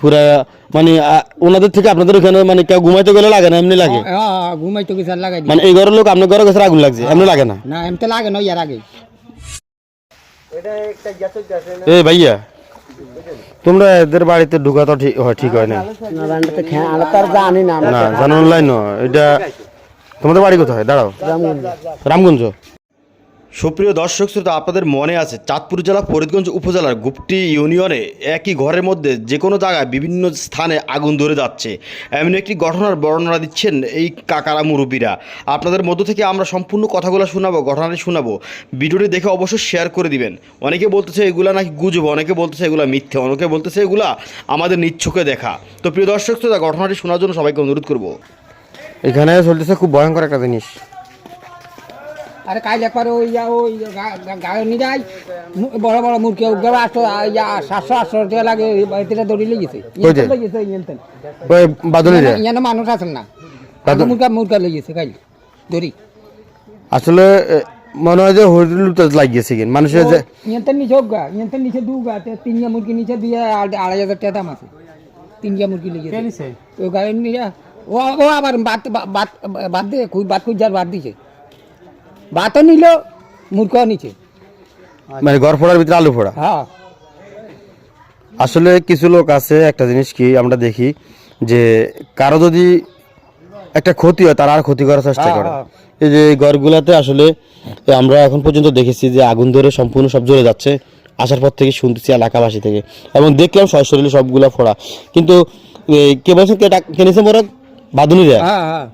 পুরা মানে ওনাদের থেকে আপনাদের ওখানে মানে কেউ ঘুমাইতে গেলে লাগে না এমনি লাগে? ঘুমাই তো কিছু লাগাই মানে এই ঘরের লোক আপনার ঘরে গেছে আগুন লাগছে এমনি লাগে না? না এমতে লাগে না ইয়ার আগে। এই ভাইয়া তোমরা এদের বাড়িতে ঢুকা তো ঠিক হয় ঠিক হয় না? না না জানো এটা তোমাদের বাড়ি কোথায়? দাঁড়াও। রামগঞ্জ? সুপ্রিয় দর্শক শ্রোতা, আপনাদের মনে আছে চাঁদপুর জেলা ফরিদগঞ্জ উপজেলার গুপটি ইউনিয়নে একই ঘরের মধ্যে যে কোনো জায়গায় বিভিন্ন স্থানে আগুন ধরে যাচ্ছে। এমন একটি ঘটনার বর্ণনা দিচ্ছেন এই কাকারা মুরব্বীরা। আপনাদের মধ্য থেকে আমরা সম্পূর্ণ কথাগুলো শোনাবো, ঘটনাটি শোনাবো। ভিডিওটি দেখে অবশ্যই শেয়ার করে দিবেন। অনেকে বলতেছে এগুলা নাকি গুজব, অনেকে বলতেছে এগুলা মিথ্যে, অনেকে বলতেছে এগুলা আমাদের নিচ্ছকে দেখা। তো প্রিয় দর্শক শ্রোতা, ঘটনাটি শোনার জন্য সবাইকে অনুরোধ করব। এখানে চলতেছে খুব ভয়ঙ্কর একটা জিনিস। আরে কাইল একবার ওই যা ওই গায়ে নিয়ে যাই। বড় বড় মুরগি উগবে আটশো ইয়া সাতশো আটশো টাকা লাগে এটা দড়ি লেগেছে। কইতে? লেগেছে বাদলি ইয়ানো মানুষ আছেন না। মুরগা মুরগা লেগেছে কাইল। দড়ি। আসলে মনে হয় যে হরিলুটা লাগিয়েছে কিন মানুষের যে ইয়েনতেন নিচে গা ইয়েনতেন নিচে দু গা তে তিনটা মুরগি নিচে দিয়ে আড়- আড়াই হাজার টাকা দাম আছে। তিনটা মুরগি লেগেছে। তো গায়ে নিয়ে ও ও আবার বাদ বাদ বাদ দিয়ে খুব বাদ খুঁজার বাদ দিছে। ভাতও নিল মুরগাও নিচে মানে ঘর ফোড়ার ভিতরে আলু ফোড়া? হ্যাঁ। আসলে কিছু লোক আছে একটা জিনিস কি আমরা দেখি যে কারও যদি একটা ক্ষতি হয় তারা আর ক্ষতি করার চেষ্টা করে। হ্যাঁ, এই যে ঘরগুলাতে আসলে আমরা এখন পর্যন্ত দেখেছি যে আগুন ধরে সম্পূর্ণ সব জ্বলে যাচ্ছে আসার পর থেকে শুনতেছি এলাকাবাসী থেকে। এবং দেখলাম সশরীরে সবগুলা ফোড়া। কিন্তু কে বলছেন কে ডাক- কেনেছে মোরা বাদুনিরা হ্যাঁ হ্যাঁ।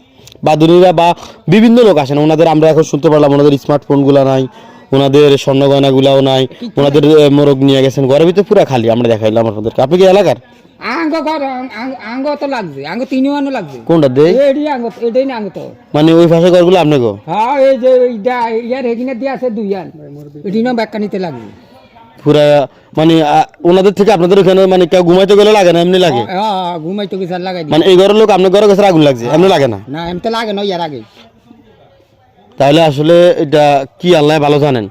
বাদুনিরা বা বিভিন্ন লোক আসেন ওনাদের আমরা এখন শুনতে পারলাম ওনাদের স্মার্টফোনগুলো নাই ওনাদের স্বর্ণ গয়নাগুলাও নাই ওনাদের মোরগ নিয়ে গেছেন ঘরের ভিতরে পুরো খালি আমরা দেখাইলাম আপনাদেরকে। আপনি কি এলাকার? আঙ্গ ঘর আঙ্গ- তো লাগছে আঙ্গ তিন আনো লাগছে। কোনটা এডি আঙ্গ এটাই না আঙ্গ তো। মানে ওই ঘরগুলো আপনি গো? হ্যাঁ এই যে ইয়ার হেগিনে দিয়ে আছে দুই আন না লাগবে। পুরা মানে ওনাদের থেকে আপনাদের ওখানে মানে কেউ ঘুমাইতে গেলে লাগে না এমনি লাগে? হ্যাঁ ঘুমাই তো কিছু আর লাগাই মানে এই ঘরের লোক আপনার ঘরে গেছে আগুন লাগছে এমনি লাগে না? না এমতে লাগে না ইয়ার আগে। তাহলে আসলে এটা কি আল্লাহ ভালো জানেন?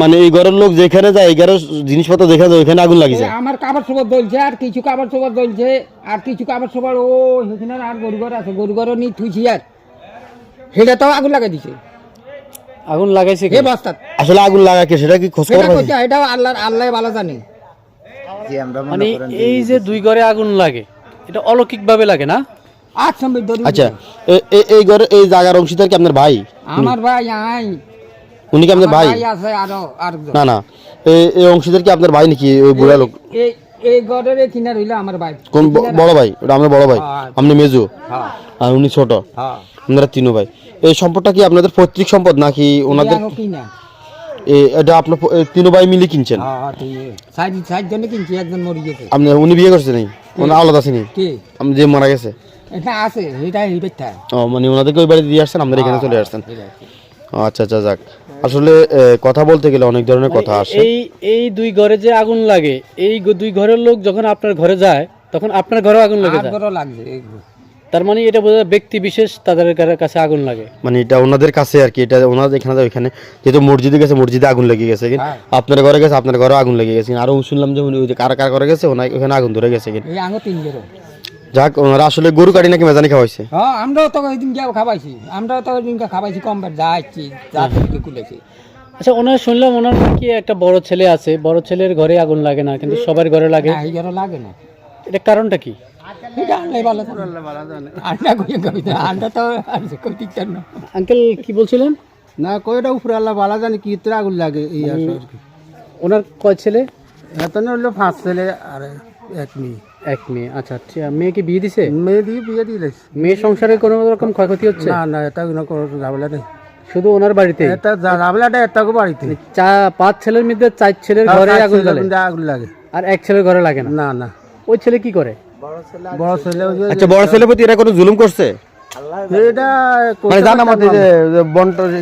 মানে এই ঘরের লোক যেখানে যায় এই ঘরের জিনিসপত্র দেখা যায় ওইখানে আগুন এই আমার কাবার সবার দলছে আর কিছু কাবার সবার দলছে আর কিছু কাবার সবার ও সেখানে আর গরু ঘর আছে গরু ঘরও নি থুইছি আর। সেটা তো আগুন লাগাই দিছে। আগুন লাগাইছে বস্তাত আসলে আগুন সেটা কি খোঁজ সেটা খবর করতে এটাও আল্লাহ আল্লাহ ভালো জানে। মানে এই যে দুই ঘরে আগুন লাগে এটা অলৌকিক ভাবে লাগে না? আচ্ছা এই ঘরে এই জায়গার অংশীদার কি আপনার ভাই? আমার ভাই আই উনি কি আপনার ভাই? আছে আরও আর না না। এই এই অংশীদার কি আপনার ভাই নাকি? ওই বুড়া লোক? এই এই গড়ের কিনার হইল আমার ভাই। কোন বড় ভাই? ওটা আপনার বড় ভাই? হ্যাঁ। আপনি মেজো? হ্যাঁ। আর উনি ছোট? হ্যাঁ। আপনারা তিনও ভাই। এই সম্পদটা কি আপনাদের পৈতৃক সম্পদ নাকি ওনাদের কিনা এটা আপনার তিনও ভাই মিলে কিনছেন? হ্যাঁ কিনছি একজন মরে গেছে। আপনার উনি বিয়ে করছেন ওনার আলাদা কে? আপনি যে মারা গেছে? এটা আছে এটা হিবেটা ও মানে ওনাদেরকে ওই বাড়ি দিয়ে আসছেন আপনারা এখানে চলে আসছেন। আচ্ছা আচ্ছা যাক। আসলে কথা বলতে গেলে অনেক ধরনের কথা আসে। এই এই দুই ঘরে যে আগুন লাগে এই দুই ঘরের লোক যখন আপনার ঘরে যায় তখন আপনার ঘরেও আগুন লেগে যায়। তার মানে এটা বোঝা ব্যক্তি বিশেষ তাদের কার- কাছে আগুন লাগে। মানে এটা ওনাদের কাছে আর কি এটা ওনাদের এখানে ওইখানে যেহেতু মসজিদে গেছে মসজিদে আগুন লেগে গেছে কিন্তু হ্যাঁ। আপনার ঘরে গেছে আপনার ঘরে আগুন লেগে গেছে আরও শুনলাম যে উনি ওই যে কার কার ঘরে গেছে ওনা ওখানে আগুন ধরে গেছে কিন্তু যাক ওনারা আসলে গরু কাটি নাকি মেজানি খাওয়াইছে? হ্যাঁ আমরাও তো ওই দিন যাও খাবাইছি আমরাও তো ওই দিনকে খাবাইছি কম বার যাচ্ছি যা কুলেছি আচ্ছা ওনার শুনলাম ওনার নাকি একটা বড় ছেলে আছে বড় ছেলের ঘরে আগুন লাগে না কিন্তু সবার ঘরে লাগে। না এই ঘরে লাগে না। এটা কারণটা কি? এটা আল্লাহ ভালো আন্ডা কই কবিতা আন্ডা তো কই না। আঙ্কেল কি বলছিলেন? না কয়টা উপরে আল্লাহ ভালো জানে কি তোর আগুন লাগে এই আর কি। ওনার কয় ছেলে? এতনে হলো পাঁচ ছেলে আর এক মেয়ে। এক মেয়ে আচ্ছা আচ্ছা মেয়েকে বিয়ে দিছে? মেয়ে দিয়ে বিয়ে দিলে মেয়ে সংসারে কোনো রকম ক্ষয়ক্ষতি হচ্ছে? না না এটা কোনো কোনো ঝামেলা নেই। শুধু ওনার বাড়িতে? এটা যা- ঝামেলাটা এটাকে বাড়িতে চা পাঁচ ছেলের মধ্যে চার ছেলের ঘরে আগুন ছেলের আগুন লাগে। আর এক ছেলের ঘরে লাগে না? না না। ওই ছেলে কি করে? আচ্ছা বড় ছেলের প্রতি এরা কোনো জুলুম করছে? এটা মানে জানা মতে যে যে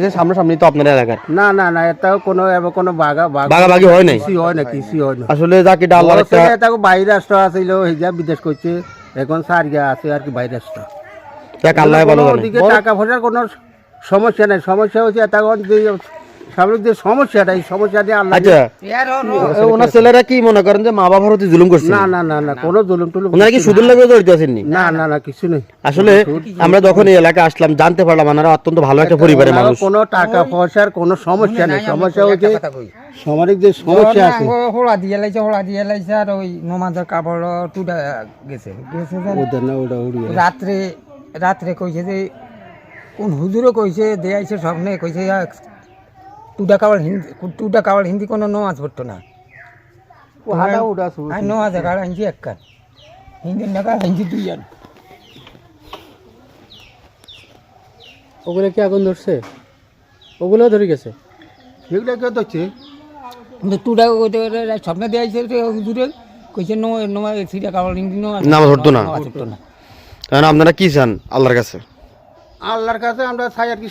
যে সামনাসামনি তো আপনার এলাকার। না না না এটাও কোনো কোনো বাগা বাগা বাগাবাগি হয় নাই? কিছু হয় না কিছু হয় না আসলে যাক এটা একটা ছেলে বাইরে রাষ্ট্র আছিল বিদেশ করছে এখন সারিয়া আছে আর কি বাইরে রাষ্ট্র। ভালো টাকা পয়সার কোনো সমস্যা নাই সমস্যা হচ্ছে তখন যে যে সমস্যাটা এই সমস্যাটি আল্লাহ আচ্ছা। এর ওনার ছেলেরা কি মনে করেন যে মা বাবার প্রতি জুলুম করছে? না না না না কোনো জুলুম টুলুম ওনারা কি সুদূর লাগে জড়িত আছেননি না? না না কিছু নেই। আসলে আমরা যখন এই এলাকায় আসলাম জানতে পারলাম ওনারা অত্যন্ত ভালো একটা পরিবারের মানুষ। কোনো টাকা পয়সার কোনো সমস্যা নেই সমস্যা হচ্ছে সামরিক যে সমস্যা আছে। হোলা দিয়ে লাইছে হোলা দিয়ে লাইছে আর ওই নমাজের কাপড় টুটা গেছে। গেছে যে না? ওটা রাত্রে রাত্রে কইছে যে কোন হুজুরে কইছে দেয়াইছে স্বপ্নে কইছে টুটা কাপড় হিন্দি টুটা কাপড় হিন্দি কোনো নমাজ পড়তো না ও হাঁটা উড়া আর নমাজ কাড় হিন্দি এক কান হিন্দি না কাড় হিন্দি দুই জন ওগুলো কি আগুন ধরছে ওগুলো ধরে গেছে এগুলো কেউ ধরছে কিন্তু টুটা ওদের স্বপ্নে দেয়াইছে যে কইছে নো নমাজ সিটা কাপড় হিন্দি নমাজ না। পড়তো না কারণ আপনারা কি চান আল্লাহর কাছে আল্লাহর কাছে আমরা চাই আর কি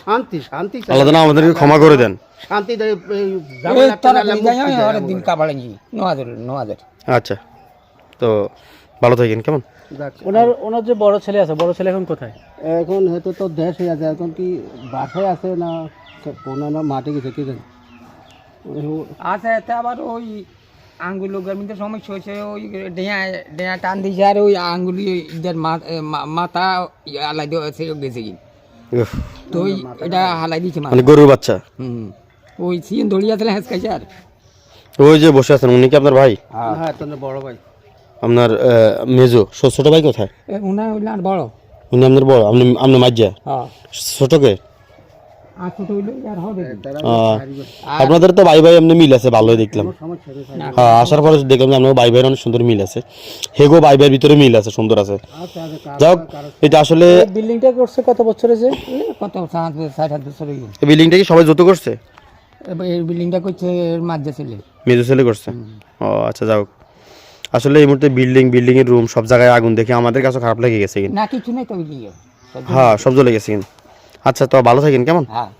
শান্তি শান্তি চাই। আল্লাহ যেন আমাদেরকে ক্ষমা করে দেন। শান্তি দিন হিন্দি নমাজের নমাজের আচ্ছা তো ভালো থাকেন কেমন? ওনার ওনার যে বড় ছেলে আছে বড় ছেলে এখন কোথায়? এখন হয়তো তো দেশ হয়ে আছে এখন কি বাসায় আছে না কোনো না মাঠে গেছে কি জানি? ও- এতে আবার ওই আঙ্গুল গরমিতে সমস্যা হয়েছে ওই ডেয়া ডেয়া টান দিয়েছে আর ওই আঙ্গুলি মাথা আলাই দিয়েছে গেছে কি তো ওই এটা হালাই দিয়েছে মানে গরুর বাচ্চা? হুম ওই সিন দড়িয়ে আসলে হেঁচ খাইছে আর? ওই যে বসে আছেন উনি কি আপনার ভাই? হ্যাঁ। তোর বড় ভাই। আপনার মেজো ছোট ভাই কোথায়? উনা আর বড়। উনি আপনার বড় আপনি আপনি মাজ্জা হ্যাঁ। ছোটকে? আপনাদের তো ভাই ভাই এমনি মিল আছে ভালোই দেখলাম। হ্যাঁ আসার পরে দেখলাম যে আপনার ভাই ভাইয়ের অনেক সুন্দর মিল আছে হেগো ভাই ভাইয়ের ভিতরে মিল আছে সুন্দর আছে। যাক এটা আসলে বিল্ডিংটা করছে কত বছরে যে? এ, কত সাত ষাট হাত বছর হয়ে এই বিল্ডিংটা কি সবাই যত করছে? এই বিল্ডিংটা করছে মাঝে ছেলে। মেজো ছেলে করছে? ও আচ্ছা যাক আসলে এই মুহূর্তে বিল্ডিং বিল্ডিং এর রুম সব জায়গায় আগুন দেখে আমাদের কাছে খারাপ লেগে গেছে না কিছু নেই তো হ্যাঁ সব জ্বলে গেছে কিন্তু। আচ্ছা তো ভালো থাকেন কেমন? হ্যাঁ।